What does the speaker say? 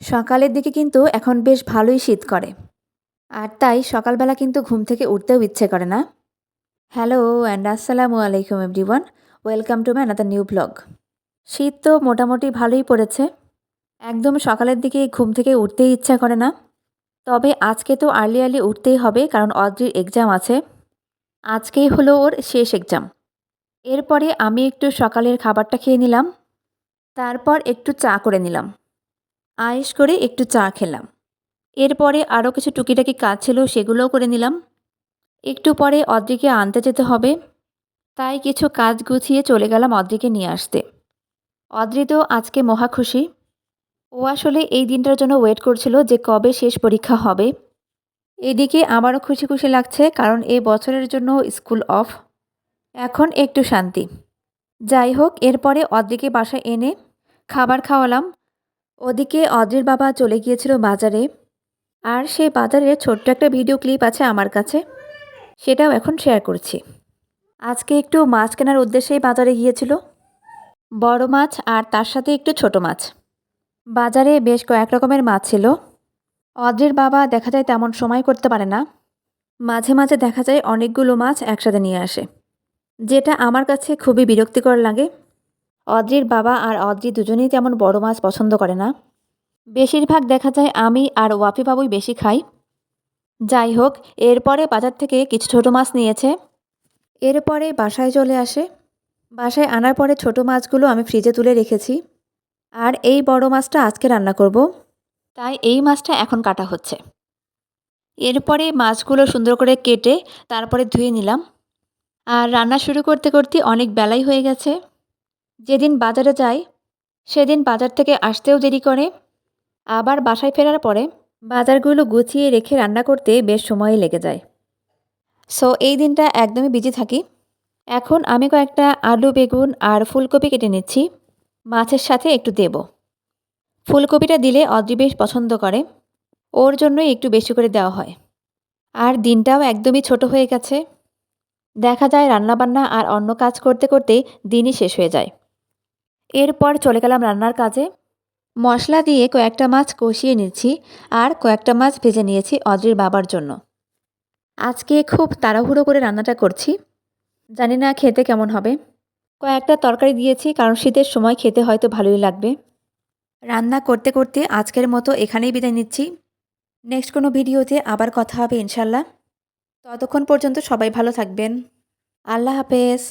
সকালের দিকে কিন্তু এখন বেশ ভালোই শীত করে। আর তাই সকালবেলা কিন্তু ঘুম থেকে উঠতেও ইচ্ছে করে না। হ্যালো অ্যান্ড আসসালামু আলাইকুম everyone welcome to my another new blog শীত তো মোটামুটি ভালোই পড়েছে। একদম সকালের দিকে ঘুম থেকে উঠতেই ইচ্ছা করে না। তবে আজকে তো আর্লি আর্লি উঠতেই হবে কারণ অদ্রির এক্সাম আছে। আজকেই হলো ওর শেষ এক্সাম এরপরে আমি একটু সকালের খাবারটা খেয়ে নিলাম। তারপর একটু চা করে নিলাম। আয়েস করে একটু চা খেলাম। এরপরে আরও কিছু টুকিটাকি কাজ ছিল, সেগুলোও করে নিলাম। একটু পরে অদ্রিকে আনতে যেতে হবে। তাই কিছু কাজ গুছিয়ে চলে গেলাম অদ্রিকে নিয়ে আসতে। অদ্রি তো আজকে মহা খুশি। ও আসলে এই দিনটার জন্য ওয়েট করছিল যে কবে শেষ পরীক্ষা হবে। এদিকে আমারও খুশি খুশি লাগছে কারণ এ বছরের জন্য স্কুল অফ। এখন একটু শান্তি। যাই হোক, এরপরে অদ্রিকে বাসায় এনে খাবার খাওয়ালাম। ওদিকে অদ্রির বাবা চলে গিয়েছিল বাজারে। আর সেই বাজারের ছোট্ট একটা ভিডিও ক্লিপ আছে আমার কাছে। সেটাও এখন শেয়ার করছি। আজকে একটু মাছ কেনার উদ্দেশ্যেই বাজারে গিয়েছিল। বড় মাছ আর তার সাথে একটু ছোট মাছ। বাজারে বেশ কয়েক রকমের মাছ ছিল। অদ্রির বাবা দেখা যায় তেমন সময় করতে পারে না। মাঝে মাঝে দেখা যায় অনেকগুলো মাছ একসাথে নিয়ে আসে। যেটা আমার কাছে খুবই বিরক্তিকর লাগে। অদ্রির বাবা আর অদ্রি দুজনেই তেমন বড় মাছ পছন্দ করে না। বেশিরভাগ দেখা যায় আমি আর ওয়াফি বাবুই বেশি খাই। যাই হোক, এরপরে বাজার থেকে কিছু ছোট মাছ নিয়েছে। এরপরে বাসায় চলে আসে। বাসায় আনার পরে ছোট মাছগুলো আমি ফ্রিজে তুলে রেখেছি। আর এই বড় মাছটা আজকে রান্না করব। তাই এই মাছটা এখন কাটা হচ্ছে। এরপরে মাছগুলো সুন্দর করে কেটে তারপরে ধুয়ে নিলাম। আর রান্না শুরু করতে করতে অনেক বেলাই হয়ে গেছে। যেদিন বাজারে যায়, সেদিন বাজার থেকে আসতেও দেরি করে। আবার বাসায় ফেরার পরে বাজারগুলো গুছিয়ে রেখে রান্না করতে বেশ সময় লেগে যায়। সো এই দিনটা একদমই বিজি থাকি। এখন আমি কয়েকটা আলু, বেগুন আর ফুলকপি কেটে নিচ্ছি। মাছের সাথে একটু দেব। ফুলকপিটা দিলে অদ্রি বেশ পছন্দ করে। ওর জন্যই একটু বেশি করে দেওয়া হয়। আর দিনটাও একদমই ছোট হয়ে গেছে। দেখা যায় রান্নাবান্না আর অন্য কাজ করতে করতে দিনই শেষ হয়ে যায়। এরপর চলে গেলাম রান্নার কাজে। মশলা দিয়ে কয়েকটা মাছ কষিয়ে নিচ্ছি আর কয়েকটা মাছ ভেজে নিয়েছি অদ্রির বাবার জন্য। আজকে খুব তাড়াহুড়ো করে রান্নাটা করছি। জানি না খেতে কেমন হবে। কয়েকটা তরকারি দিয়েছি কারণ শীতের সময় খেতে হয়তো ভালোই লাগবে। রান্না করতে করতে আজকের মতো এখানেই বিদায় নিচ্ছি। নেক্সট কোনো ভিডিওতে আবার কথা হবে ইনশাল্লাহ। ততক্ষণ পর্যন্ত সবাই ভালো থাকবেন। আল্লাহ হাফেজ।